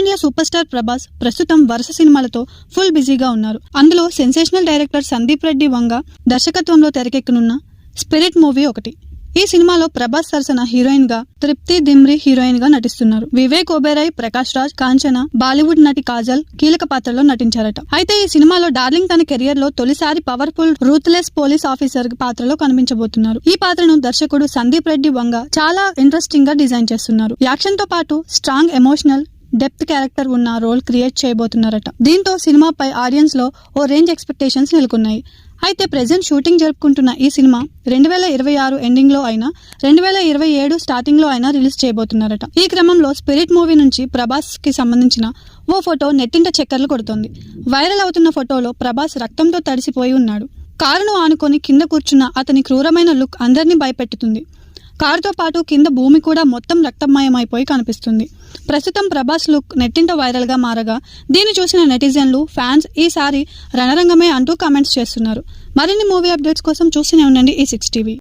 India super star Prabhas ప్రస్తుతం వరుస సినిమాలతో ఫుల్ బిజీగా ఉన్నారు. అందులో సెన్సేషనల్ డైరెక్టర్ సందీప్ రెడ్డి వంగ దర్శకత్వంలో తెరకెక్కనున్న స్పిరిట్ మూవీ ఒకటి. ఈ సినిమాలో ప్రభాస్ సరసన హీరోయిన్గా తృప్తి దిమ్రి హీరోయిన్గా నటిస్తున్నారు. వివేక్ ఓబెరాయ్ ప్రకాష్ రాజ్ కాంచన బాలీవుడ్ నటి కాజల్ కీలక పాత్రలో నటించారట. అయితే ఈ సినిమాలో డార్లింగ్ తన కెరియర్లో తొలిసారి పవర్ఫుల్ రూత్లెస్ పోలీస్ ఆఫీసర్ పాత్రలో కనిపించబోతున్నారు. ఈ పాత్రను దర్శకుడు సందీప్ రెడ్డి వంగ చాలా ఇంట్రెస్టింగ్గా డిజైన్ చేస్తున్నారు. యాక్షన్తో పాటు స్ట్రాంగ్ ఎమోషనల్ డెప్త్ క్యారెక్టర్ ఉన్న రోల్ క్రియేట్ చేయబోతున్నారట. దీంతో సినిమాపై ఆడియన్స్లో ఓ రేంజ్ ఎక్స్పెక్టేషన్స్ నెలకొన్నాయి. అయితే ప్రెజెంట్ షూటింగ్ జరుపుకుంటున్న ఈ సినిమా రెండు వేల ఇరవై ఆరు ఎండింగ్లో అయినా రెండు వేల ఇరవై ఏడు స్టార్టింగ్లో అయినా రిలీజ్ చేయబోతున్నారట. ఈ క్రమంలో స్పిరిట్ మూవీ నుంచి ప్రభాస్కి సంబంధించిన ఓ ఫోటో నెట్టింట చక్కర్లు కొడుతోంది. వైరల్ అవుతున్న ఫోటోలో ప్రభాస్ రక్తంతో తడిసిపోయి ఉన్నాడు. కారును ఆనుకొని కింద కూర్చున్న అతని క్రూరమైన లుక్ అందరినీ భయపెట్టుతుంది. కారుతో పాటు కింద భూమి కూడా మొత్తం రక్తమయమైపోయి కనిపిస్తుంది. ప్రస్తుతం ప్రభాస్ లుక్ నెట్టింట వైరల్గా మారగా దీన్ని చూసిన నెటిజన్లు ఫ్యాన్స్ ఈసారి రణరంగమే అంటూ కామెంట్స్ చేస్తున్నారు. మరిన్ని మూవీ అప్డేట్స్ కోసం చూస్తూనే ఉండండి ఈ సిక్స్ టీవీ.